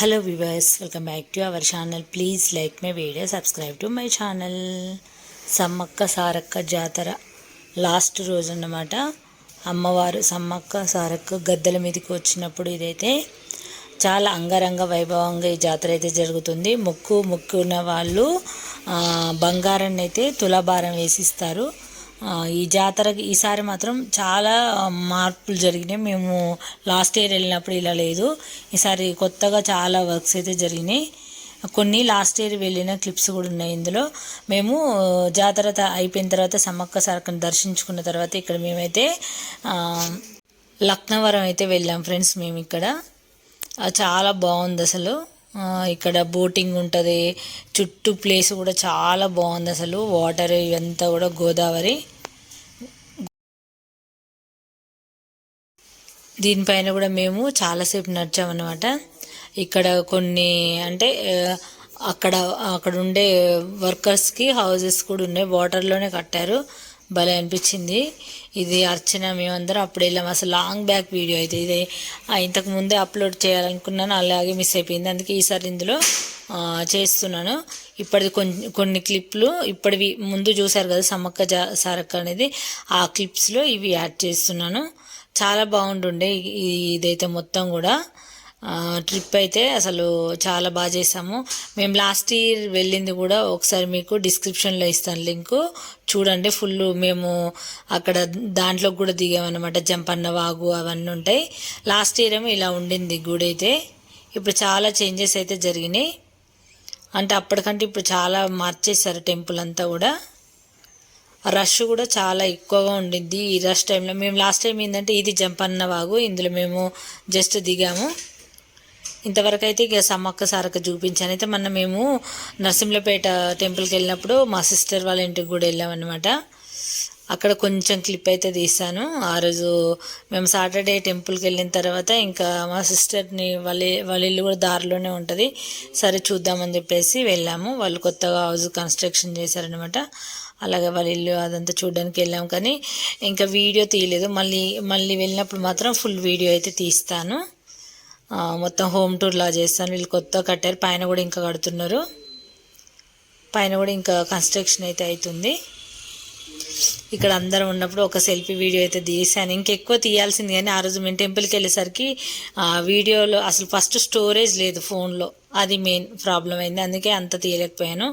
Hello viewers welcome back to our channel please like my video subscribe to my channel Sammakka Sarakka Jatara last రోజు అన్నమాట. అమ్మవారు సమ్మక్క సారక్క గద్దెల మీదకి వచ్చినప్పుడు ఇదైతే చాలా అంగరంగ వైభవంగా ఈ జాతర అయితే జరుగుతుంది. ముక్కు ముక్కున్న వాళ్ళు బంగారాన్ని అయితే తులాభారం వేసిస్తారు. ఈ జాతరకి ఈసారి మాత్రం చాలా మార్పులు జరిగినాయి. మేము లాస్ట్ ఇయర్ వెళ్ళినప్పుడు ఇలా లేదు. ఈసారి కొత్తగా చాలా వర్క్స్ అయితే జరిగినాయి. కొన్ని లాస్ట్ ఇయర్ వెళ్ళిన క్లిప్స్ కూడా ఉన్నాయి ఇందులో. మేము జాతర అయిపోయిన తర్వాత సమ్మక్క సారక్కను దర్శించుకున్న తర్వాత ఇక్కడ మేమైతే లక్నవరం అయితే వెళ్ళాం ఫ్రెండ్స్ మేము ఇక్కడ. చాలా బాగుంది అసలు. ఇక్కడ బోటింగ్ ఉంటుంది. చుట్టూ ప్లేస్ కూడా చాలా బాగుంది అసలు. వాటర్ ఇవంతా కూడా గోదావరి. దీనిపైన కూడా మేము చాలాసేపు నడిచామన్నమాట. ఇక్కడ కొన్ని అంటే అక్కడ అక్కడ ఉండే వర్కర్స్కి హౌసెస్ కూడా ఉన్నాయి. వాటర్లోనే కట్టారు. భలే అనిపించింది. ఇది అర్చన మేమందరం అప్పుడు వెళ్ళాం. అసలు లాంగ్ బ్యాక్ వీడియో అయితే. ఇది ఇంతకు ముందే అప్లోడ్ చేయాలనుకున్నాను. అలాగే మిస్ అయిపోయింది. అందుకే ఈసారి ఇందులో చేస్తున్నాను. ఇప్పటిది కొన్ని కొన్ని క్లిప్లు ఇప్పటివి ముందు చూశారు కదా సమ్మక్క జా సారక్క అనేది. ఆ క్లిప్స్లో ఇవి యాడ్ చేస్తున్నాను. చాలా బాగుంటుండే. ఇదైతే మొత్తం కూడా. ట్రిప్ అయితే అసలు చాలా బాగా చేసాము. మేము లాస్ట్ ఇయర్ వెళ్ళింది కూడా ఒకసారి మీకు డిస్క్రిప్షన్లో ఇస్తాను లింకు. చూడండి ఫుల్ మేము అక్కడ దాంట్లో కూడా దిగామన్నమాట. జంపన్న వాగు అవన్నీ ఉంటాయి. లాస్ట్ ఇయర్ ఏమో ఇలా ఉండింది గుడి అయితే. ఇప్పుడు చాలా చేంజెస్ అయితే జరిగినాయి. అంటే అప్పటికంటే ఇప్పుడు చాలా మార్చేశారు టెంపుల్ అంతా కూడా. రష్ కూడా చాలా ఎక్కువగా ఉండింది ఈ రష్ టైంలో. మేము లాస్ట్ టైం ఏంటంటే ఇది జంపన్న వాగు ఇందులో మేము జస్ట్ దిగాము. ఇంతవరకు అయితే ఇక సమ్మక్క సారక్క చూపించాను. అయితే మొన్న మేము నరసింహపేట టెంపుల్కి వెళ్ళినప్పుడు మా సిస్టర్ వాళ్ళ ఇంటికి కూడా వెళ్ళామన్నమాట. అక్కడ కొంచెం క్లిప్ అయితే తీసాను ఆ రోజు మేము సాటర్డే టెంపుల్కి వెళ్ళిన తర్వాత ఇంకా మా సిస్టర్ని వాళ్ళ వాళ్ళ ఇల్లు కూడా దారిలోనే ఉంటుంది. సరే చూద్దామని చెప్పేసి వెళ్ళాము. వాళ్ళు కొత్తగా హౌస్ కన్స్ట్రక్షన్ చేశారనమాట అలాగే వాళ్ళ ఇల్లు అదంతా చూడడానికి వెళ్ళాము కానీ ఇంకా వీడియో తీయలేదు. మళ్ళీ మళ్ళీ వెళ్ళినప్పుడు మాత్రం ఫుల్ వీడియో అయితే తీస్తాను. మొత్తం హోమ్ టూర్లా చేస్తాను. వీళ్ళు కొత్త కట్టారు. పైన కూడా ఇంకా కడుతున్నారు. పైన కూడా ఇంకా కన్స్ట్రక్షన్ అయితే అవుతుంది. ఇక్కడ అందరం ఉన్నప్పుడు ఒక సెల్ఫీ వీడియో అయితే తీసాను ఇంకెక్కువ తీయాల్సింది కానీ ఆ రోజు మేము టెంపుల్కి వెళ్ళేసరికి ఆ వీడియోలో అసలు ఫస్ట్ స్టోరేజ్ లేదు ఫోన్లో. అది మెయిన్ ప్రాబ్లం అయింది. అందుకే అంత తీయలేకపోయాను.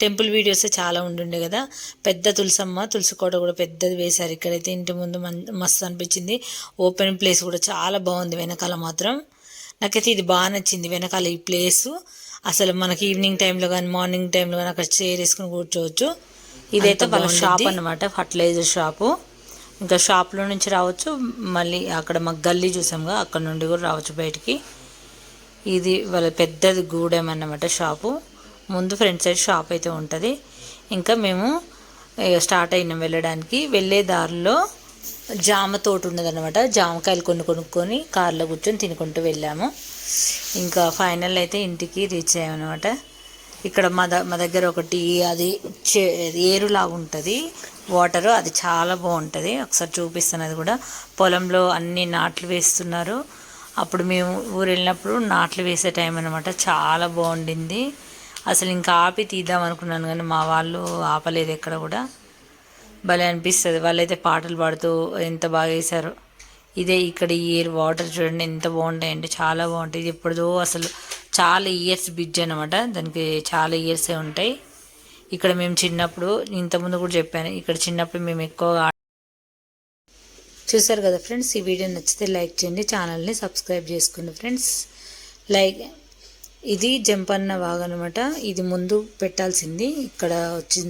టెంపుల్ వీడియోస్ చాలా ఉండుండే కదా. పెద్ద తులసమ్మ తులసి కోట కూడా పెద్దది వేశారు ఇక్కడైతే. ఇంటి ముందు మస్తు అనిపించింది. ఓపెన్ ప్లేస్ కూడా చాలా బాగుంది వెనకాల మాత్రం. నాకైతే ఇది బాగా నచ్చింది వెనకాల ఈ ప్లేసు. అసలు మనకి ఈవినింగ్ టైంలో కానీ మార్నింగ్ టైంలో కానీ అక్కడ చైర్ వేసుకుని కూర్చోవచ్చు. ఇదైతే వాళ్ళ షాప్ అన్నమాట ఫర్టిలైజర్ షాపు. ఇంకా షాప్లో నుంచి రావచ్చు మళ్ళీ అక్కడ మాకు గల్లీ చూసాముగా అక్కడ నుండి కూడా రావచ్చు బయటికి. ఇది వాళ్ళ పెద్దది గూడెం అన్నమాట షాపు. ముందు ఫ్రంట్ సైడ్ షాప్ అయితే ఉంటుంది. ఇంకా మేము స్టార్ట్ అయినాం వెళ్ళడానికి. వెళ్ళే దారిలో జామ తోట ఉన్నదన్నమాట జామకాయలు కొన్ని కొనుక్కొని కార్లో కూర్చొని తినుకుంటూ వెళ్ళాము. ఇంకా ఫైనల్ అయితే ఇంటికి రీచ్ అయ్యామన్నమాట. ఇక్కడ మా ద మా దగ్గర ఒకటి అది చే- ఏరులాగా ఉంటుంది. వాటరు అది చాలా బాగుంటుంది. ఒకసారి చూపిస్తాను అది కూడా. పొలంలో అన్ని నాట్లు వేస్తున్నారు. అప్పుడు మేము ఊరు వెళ్ళినప్పుడు నాట్లు వేసే టైం అనమాట చాలా బాగుండింది. అసలు ఇంకా ఆపి తీద్దాం అనుకున్నాను కానీ మా వాళ్ళు ఆపలేదు ఎక్కడ కూడా. భలే అనిపిస్తుంది. వాళ్ళైతే పాటలు పాడుతూ ఎంత బాగా వేశారు. ఇదే ఇక్కడ ఈ వాటర్ చూడండి ఎంత బాగుంటాయండి. చాలా బాగుంటాయి. ఇది ఎప్పుడుదో అసలు చాలా ఇయర్స్ బ్రిడ్జ్ అనమాట దానికి చాలా ఇయర్సే ఉంటాయి. ఇక్కడ మేము చిన్నప్పుడు ఇంతకుముందు కూడా చెప్పాను ఇక్కడ చిన్నప్పుడు మేము ఎక్కువగా చూసారు కదా ఫ్రెండ్స్ ఈ వీడియో నచ్చితే లైక్ చేయండి ఛానల్ని సబ్స్క్రైబ్ చేసుకోండి ఫ్రెండ్స్. లైక్ ఇది జంపన్న వాగ్ అనమాట ఇది ముందు పెట్టాల్సింది ఇక్కడ వచ్చింది.